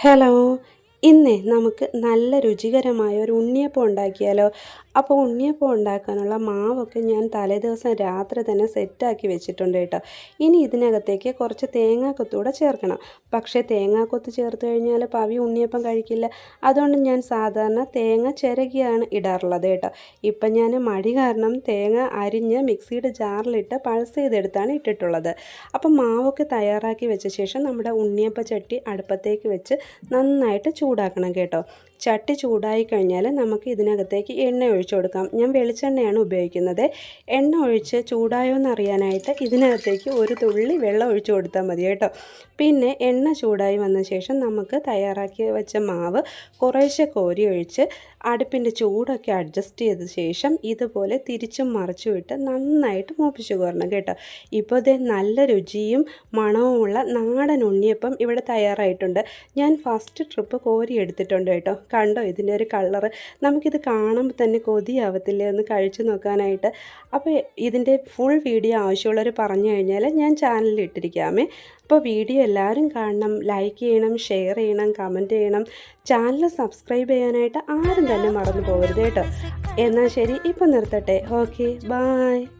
Hello. ഇന്ന് നമുക്ക് നല്ല രുചികരമായ ഒരു ഉണ്ണിയപ്പം ഉണ്ടാക്കിയാലോ? അപ്പോൾ ഉണ്ണിയപ്പം ഉണ്ടാക്കാനുള്ള മാവൊക്കെ ഞാൻ തലേദിവസം രാത്രി തന്നെ സെറ്റാക്കി വെച്ചിട്ടുണ്ട് കേട്ടോ. ഇനി ഇതിനകത്തേക്ക് കുറച്ച് തേങ്ങാക്കൊത്തൂടെ ചേർക്കണം. പക്ഷേ തേങ്ങാക്കൊത്ത് ചേർത്ത് കഴിഞ്ഞാൽ പവി ഉണ്ണിയപ്പം കഴിക്കില്ല. അതുകൊണ്ട് ഞാൻ സാധാരണ തേങ്ങ ചിരകിയാണ് ഇടാറുള്ളത് കേട്ടോ. ഇപ്പം ഞാൻ മടി കാരണം തേങ്ങ അരിഞ്ഞ് മിക്സിയുടെ ജാറിലിട്ട് പൾസ് ചെയ്തെടുത്താണ് ഇട്ടിട്ടുള്ളത്. അപ്പം മാവൊക്കെ തയ്യാറാക്കി വെച്ച ശേഷം നമ്മുടെ ഉണ്ണിയപ്പ ചട്ടി അടുപ്പത്തേക്ക് വെച്ച് നന്നായിട്ട് ചൂടാക്കണം കേട്ടോ. ചട്ടി ചൂടായി കഴിഞ്ഞാൽ നമുക്ക് ഇതിനകത്തേക്ക് എണ്ണ ഒഴിച്ചു കൊടുക്കാം. ഞാൻ വെളിച്ചെണ്ണയാണ് ഉപയോഗിക്കുന്നത്. എണ്ണ ഒഴിച്ച് ചൂടായോ എന്നറിയാനായിട്ട് ഇതിനകത്തേക്ക് ഒരു തുള്ളി വെള്ളം ഒഴിച്ചു കൊടുത്താൽ മതി കേട്ടോ. പിന്നെ എണ്ണ ചൂടായി വന്ന ശേഷം നമുക്ക് തയ്യാറാക്കി വെച്ച മാവ് കുറേശ്ശെ കോരി ഒഴിച്ച് അടുപ്പിന്റെ ചൂടൊക്കെ അഡ്ജസ്റ്റ് ചെയ്ത ശേഷം ഇതുപോലെ തിരിച്ചും മറിച്ചും ഇട്ട് നന്നായിട്ട് മൂപ്പിച്ചു കോരണം കേട്ടോ. ഇപ്പോൾ ഇത് നല്ല രുചിയും മണവുമുള്ള നാടൻ ഉണ്ണിയപ്പം ഇവിടെ തയ്യാറായിട്ടുണ്ട്. ഞാൻ ഫസ്റ്റ് ട്രിപ്പ് കോരി എടുത്തിട്ടുണ്ട് കേട്ടോ. കണ്ടോ? ഇതിന്റെ ഒരു കളറ്. നമുക്കിത് കാണുമ്പോൾ തന്നെ കൊതിയാവത്തില്ലേ? ഒന്ന് കഴിച്ചു നോക്കാനായിട്ട്. അപ്പോൾ ഇതിന്റെ ഫുൾ വീഡിയോ ആവശ്യമുള്ളവർ പറഞ്ഞു കഴിഞ്ഞാൽ ഞാൻ ചാനലിൽ ഇട്ടിരിക്കാമേ. അപ്പോൾ വീഡിയോ എല്ലാവരും കാണണം. ലൈക്ക് ചെയ്യണം ഷെയർ ചെയ്യണം കമന്റ് ചെയ്യണം. ചാനൽ സബ്സ്ക്രൈബ് ചെയ്യാനായിട്ട് ആരും തന്നെ മറന്നു പോകരുത് കേട്ടോ. എന്നാൽ ശരി ഇപ്പം നിർത്തട്ടെ. Okay bye.